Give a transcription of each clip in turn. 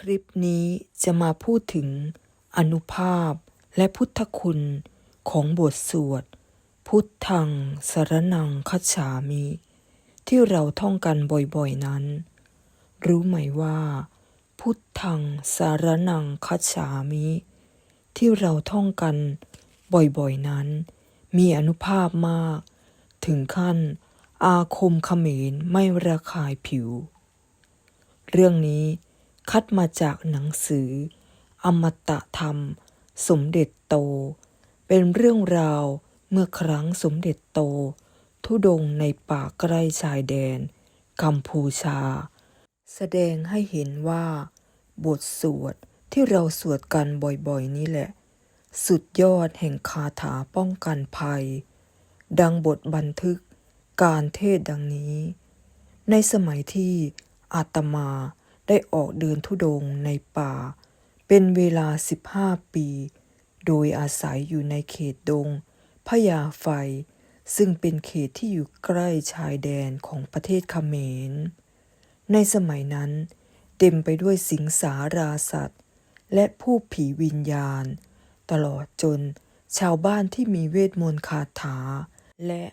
คลิปนี้จะมาพูดถึงอนุภาพและพุทธคุณของบทสวด พุทธังสรนังคัจฉามิ ที่เราท่องกันบ่อยๆนั้น รู้ไหมว่า พุทธังสารนังคัจฉามิ ที่เราท่องกันบ่อยๆนั้น มีอนุภาพมาก ถึงขั้น อาคมเขมรไม่ระคายผิว เรื่องนี้ คัดมาจากหนังสือ อมตะธรรม สมเด็จโต เป็นเรื่องราวเมื่อครั้งสมเด็จโต ทุดงในป่าใกล้ชายแดน กัมพูชา แสดงให้เห็นว่า บทสวดที่เราสวดกันบ่อยๆนี้แหละ สุดยอดแห่งคาถาป้องกันภัย ดังบทบันทึกการเทศดังนี้ ในสมัยที่อาตมา ได้ออกเดินทุดงในป่า เป็นเวลา15ปี โดยอาศัยอยู่ในเขตดงพญาไฟ ซึ่งเป็นเขตที่อยู่ใกล้ชายแดนของประเทศเขมร ในสมัยนั้น เต็มไปด้วยสิงสาราสัตว์ และผู้ผีวิญญาณ ตลอดจนชาวบ้านที่มีเวทมนต์คาถา และ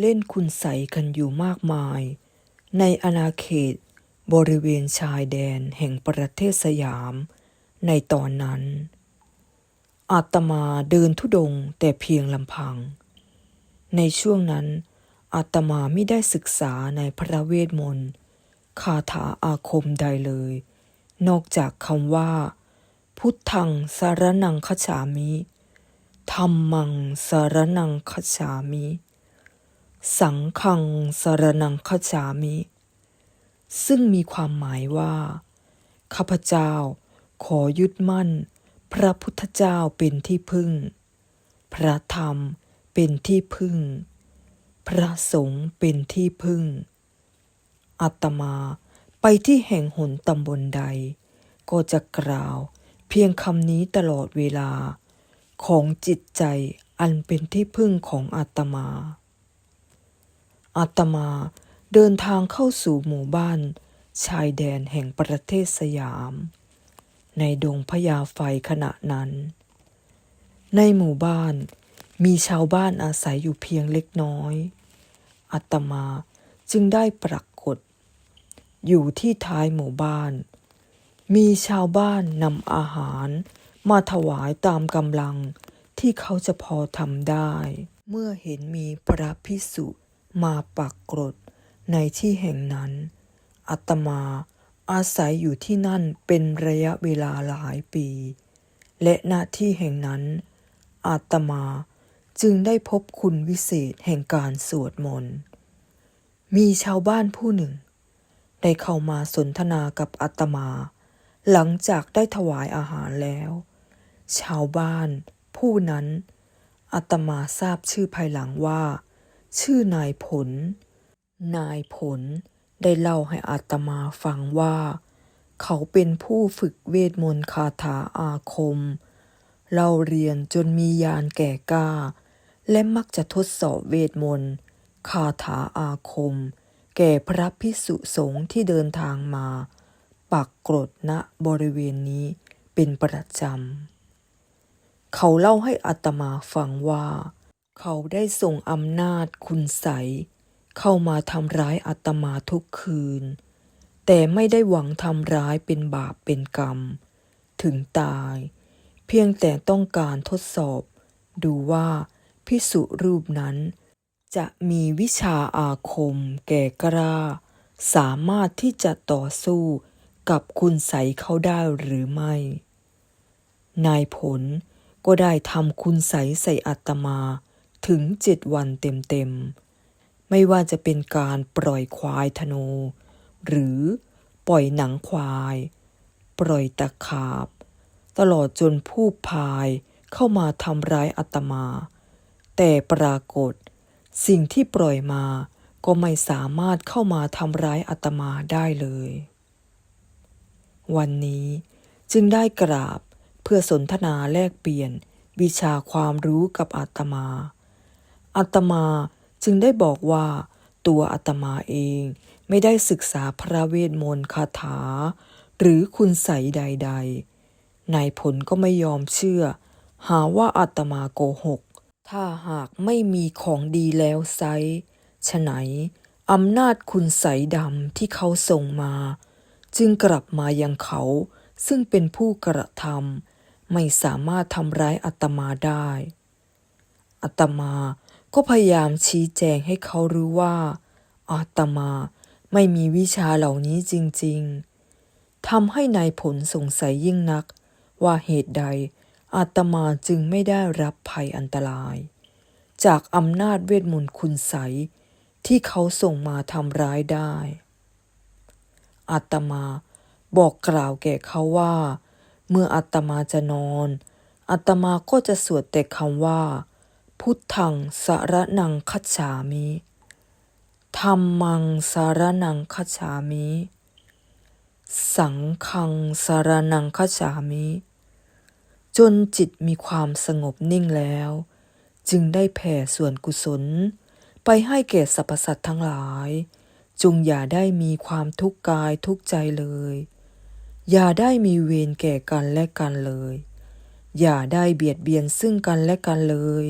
เล่นคุณใสกันอยู่มากมาย ในอาณาเขต บริเวณชายแดนแห่งประเทศสยาม ในตอนนั้น อาตมาเดินทุดงแต่เพียงลำพัง ในช่วงนั้น อาตมาไม่ได้ศึกษาในพระเวทมนต์คาถาอาคมใดเลย นอกจากคำว่า พุทธังสารนังคัจฉามิธรรมังสารนังคัจฉามิ สังฆังสารนังคัจฉามิ ซึ่งมีความหมายว่า ข้าพเจ้าขอยึดมั่น พระพุทธเจ้าเป็นที่พึ่ง พระธรรมเป็นที่พึ่ง พระสงฆ์เป็นที่พึ่งอาตมาไปที่แห่งหนตำบลใด ก็จะกล่าวเพียงคำนี้ตลอดเวลาของจิตใจอันเป็นที่พึ่งของอาตมาอาตมา เดินทางเข้าสู่หมู่บ้าน ชายแดนแห่งประเทศสยาม ในดงพญาไฟขณะนั้น ในหมู่บ้านมีชาวบ้านอาศัยอยู่เพียงเล็กน้อยอาตมาจึงได้ปรากฏ อยู่ที่ท้ายหมู่บ้าน มีชาวบ้านนำอาหารมาถวายตามกำลังที่เขาจะพอทำได้ เมื่อเห็นมีพระพิสุมาปักกรด ในที่แห่งนั้นอาตมาอาศัยอยู่ที่นั่นเป็นระยะเวลาหลายปี และณที่แห่งนั้น อาตมาจึงได้พบคุณวิเศษแห่งการสวดมนต์ มีชาวบ้านผู้หนึ่ง ได้เข้ามาสนทนากับอาตมา หลังจากได้ถวายอาหารแล้ว ชาวบ้านผู้นั้นอาตมาทราบชื่อภายหลังว่า ชื่อนายผล นายผลได้เล่าให้อาตมาฟังว่า เขาเป็นผู้ฝึกเวทมนต์คาถาอาคมเราเรียนจนมียานแก่กล้า และมักจะทดสอบเวทมนต์คาถาอาคม แก่พระพิสุสงฆ์ที่เดินทางมา ปักกรดณบริเวณนี้เป็นประจำ เขาเล่าให้อาตมาฟังว่า เขาได้ส่งอำนาจคุณใส เข้ามาทำร้ายอาตมาทุกคืน แต่ไม่ได้หวังทำร้ายเป็นบาปเป็นกรรม ถึงตาย เพียงแต่ต้องการทดสอบ ดูว่าพิสุรูปนั้น จะมีวิชาอาคมแก่กล้า สามารถที่จะต่อสู้กับคุณใสเขาได้หรือไม่ นายผลก็ได้ทำคุณใสใส่อาตมาถึงเจ็ดวันเต็มๆ ไม่ว่าจะเป็นการปล่อยควายธนู หรือปล่อยหนังควาย ปล่อยตะขาบ ตลอดจนผู้พายเข้ามาทำร้ายอาตมา แต่ปรากฏ สิ่งที่ปล่อยมาก็ไม่สามารถเข้ามาทำร้ายอาตมาได้เลย วันนี้จึงได้กราบเพื่อสนทนาแลกเปลี่ยนวิชาความรู้กับอาตมาอาตมา จึงได้บอกว่าตัวอาตมาเองไม่ได้ศึกษาพระเวทมนต์คาถา หรือคุณใสใด ๆ นายผลก็ไม่ยอมเชื่อ หาว่าอาตมาโกหก ถ้าหากไม่มีของดีแล้วไซฉะไหนอำนาจคุณใสดำที่เขาส่งมา จึงกลับมายังเขาซึ่งเป็นผู้กระทำไม่สามารถทำร้ายอาตมาได้อาตมา ก็พยายามชี้แจงให้เขารู้ว่าอาตมาไม่มีวิชาเหล่านี้จริงๆทำให้นายผลสงสัยยิ่งนัก ว่าเหตุใดอาตมาจึงไม่ได้รับภัยอันตราย จากอำนาจเวทมนต์คุณใสยที่เขาส่งมาทำร้ายได้ อาตมาบอกกล่าวแก่เขาว่า เมื่ออาตมาจะนอนอาตมาก็จะสวดแต่คำว่า พุทธังสารนังคัจฉามิธรรมังสารนังคัจฉามิ สังฆังสารนังคัจฉามิ จนจิตมีความสงบนิ่งแล้ว จึงได้แผ่ส่วนกุศล ไปให้แก่สรรพสัตว์ทั้งหลาย จงอย่าได้มีความทุกข์กายทุกใจเลย อย่าได้มีเวรแก่กันและกันเลย อย่าได้เบียดเบียนซึ่งกันและกันเลย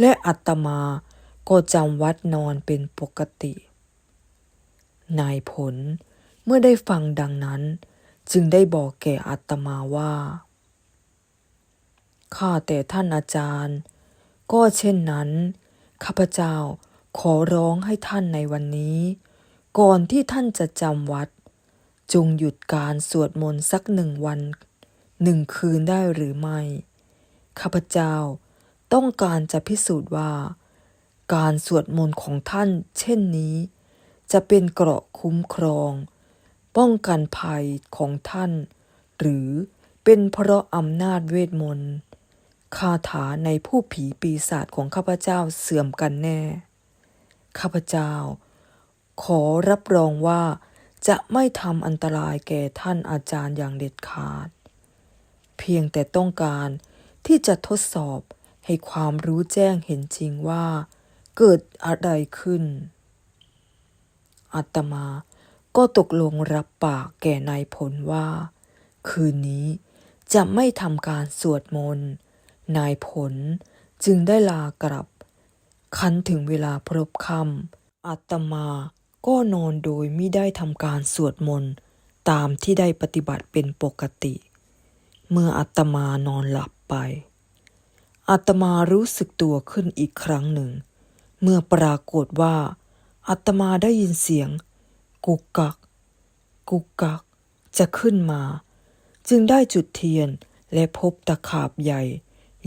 และอัตมาก็จำวัดนอนเป็นปกติ นายผลเมื่อได้ฟังดังนั้น จึงได้บอกแก่อัตมาว่า ข้าแต่ท่านอาจารย์ ก็เช่นนั้น ข้าพเจ้าขอร้องให้ท่านในวันนี้ ก่อนที่ท่านจะจำวัด จงหยุดการสวดมนต์สักหนึ่งวันหนึ่งคืนได้หรือไม่ ข้าพเจ้า ต้องการจะพิสูจน์ว่า การสวดมนต์ของท่านเช่นนี้ จะเป็นเกราะคุ้มครอง ป้องกันภัยของท่าน หรือเป็นเพราะอำนาจเวทมนต์คาถาในผู้ผีปีศาจของข้าพเจ้าเสื่อมกันแน่ ข้าพเจ้า ขอรับรองว่าจะไม่ทำอันตรายแก่ท่านอาจารย์อย่างเด็ดขาด เพียงแต่ต้องการที่จะทดสอบ ให้ความรู้แจ้งเห็นจริงว่า เกิดอะไรขึ้น อาตมาก็ตกลงรับปากแก่นายผลว่า คืนนี้จะไม่ทำการสวดมนต์ นายผลจึงได้ลากลับ คันถึงเวลาพรบคำอาตมาก็นอนโดยไม่ได้ทำการสวดมนต์ตามที่ได้ปฏิบัติเป็นปกติ เมื่ออาตมานอนหลับไป อาตมารู้สึกตัวขึ้นอีกครั้งหนึ่ง เมื่อปรากฏว่าอาตมาได้ยินเสียง กุกกัก กุกกัก จะขึ้นมา จึงได้จุดเทียนและพบตะขาบใหญ่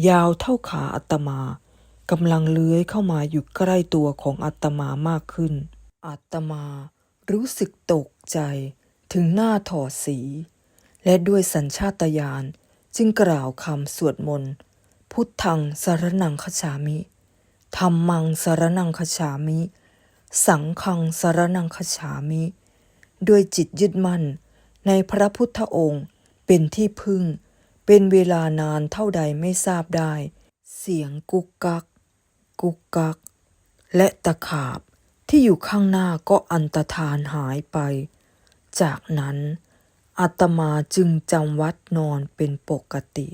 ยาวเท่าขาอาตมากำลังเลื้อยเข้ามาอยู่ใกล้ตัวของอาตมามากขึ้นอาตมารู้สึกตกใจถึงหน้าถอดสี และด้วยสัญชาตญาณจึงกล่าวคำสวดมนต์ พุทธังสารนังคฉามิธรรมังสารนังคฉามิ สังฆังสารนังคฉามิ ด้วยจิตยึดมั่น ในพระพุทธองค์เป็นที่พึ่ง เป็นเวลานานเท่าใดไม่ทราบได้ เสียงกุกกัก กุกกัก และตะขาบที่อยู่ข้างหน้าก็อันตรธานหายไป จากนั้นอาตมาจึงจำวัดนอนเป็นปกติ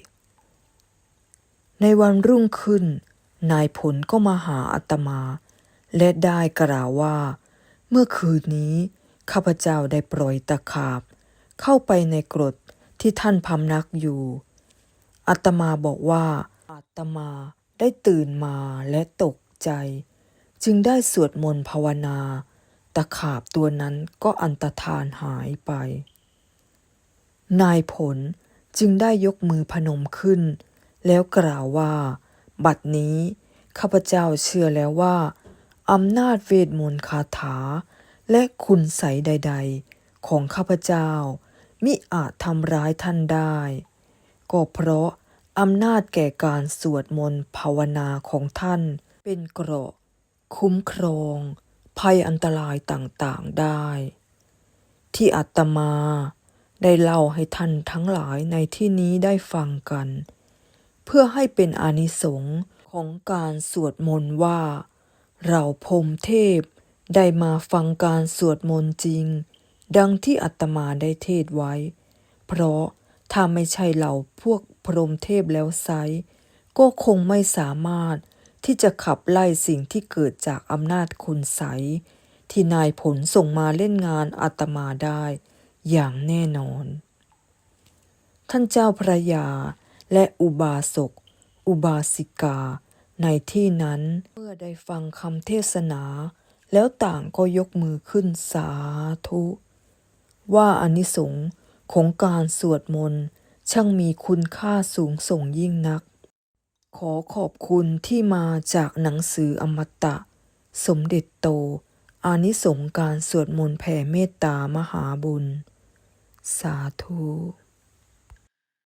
ในวันรุ่งขึ้น นายผลก็มาหาอาตมา และได้กล่าวว่า เมื่อคืนนี้ ข้าพเจ้าได้ปล่อยตะขาบ เข้าไปในกรดที่ท่านพำนักอยู่อาตมาบอกว่าอาตมาได้ตื่นมาและตกใจ จึงได้สวดมนต์ภาวนา ตะขาบตัวนั้นก็อันตรธานหายไป นายผลจึงได้ยกมือพนมขึ้น แล้วกล่าวว่า บัดนี้ข้าพเจ้าเชื่อแล้วว่าอำนาจเวทมนต์คาถา และคุณใสยใด ๆ ของข้าพเจ้า มิอาจทำร้ายท่านได้ ก็เพราะอำนาจแก่การสวดมนต์ภาวนาของท่าน เป็นเกราะ คุ้มครอง ภัยอันตรายต่างๆได้ ที่อาตมาได้เล่าให้ท่านทั้งหลายในที่นี้ได้ฟังกัน เพื่อให้เป็นอานิสงส์ของการสวดมนต์ว่า เราพรมเทพได้มาฟังการสวดมนต์จริง ดังที่อาตมาได้เทศไว้ เพราะถ้าไม่ใช่เหล่าพวกพรหมเทพแล้วไซก็คงไม่สามารถที่จะขับไล่สิ่งที่เกิดจากอำนาจคุณใสที่นายผลส่งมาเล่นงานอาตมาได้ อย่างแน่นอน ท่านเจ้าพระยา และอุบาสก อุบาสิกา ในที่นั้น เมื่อได้ฟังคำเทศนา แล้วต่างก็ยกมือขึ้นสาธุ ว่าอนิสงส์ของการสวดมนต์ช่างมีคุณค่าสูงส่งยิ่งนัก ขอขอบคุณที่มาจากหนังสืออมตะ สมเด็จโต อานิสงส์การสวดมนต์แผ่เมตตามหาบุญ สาธุ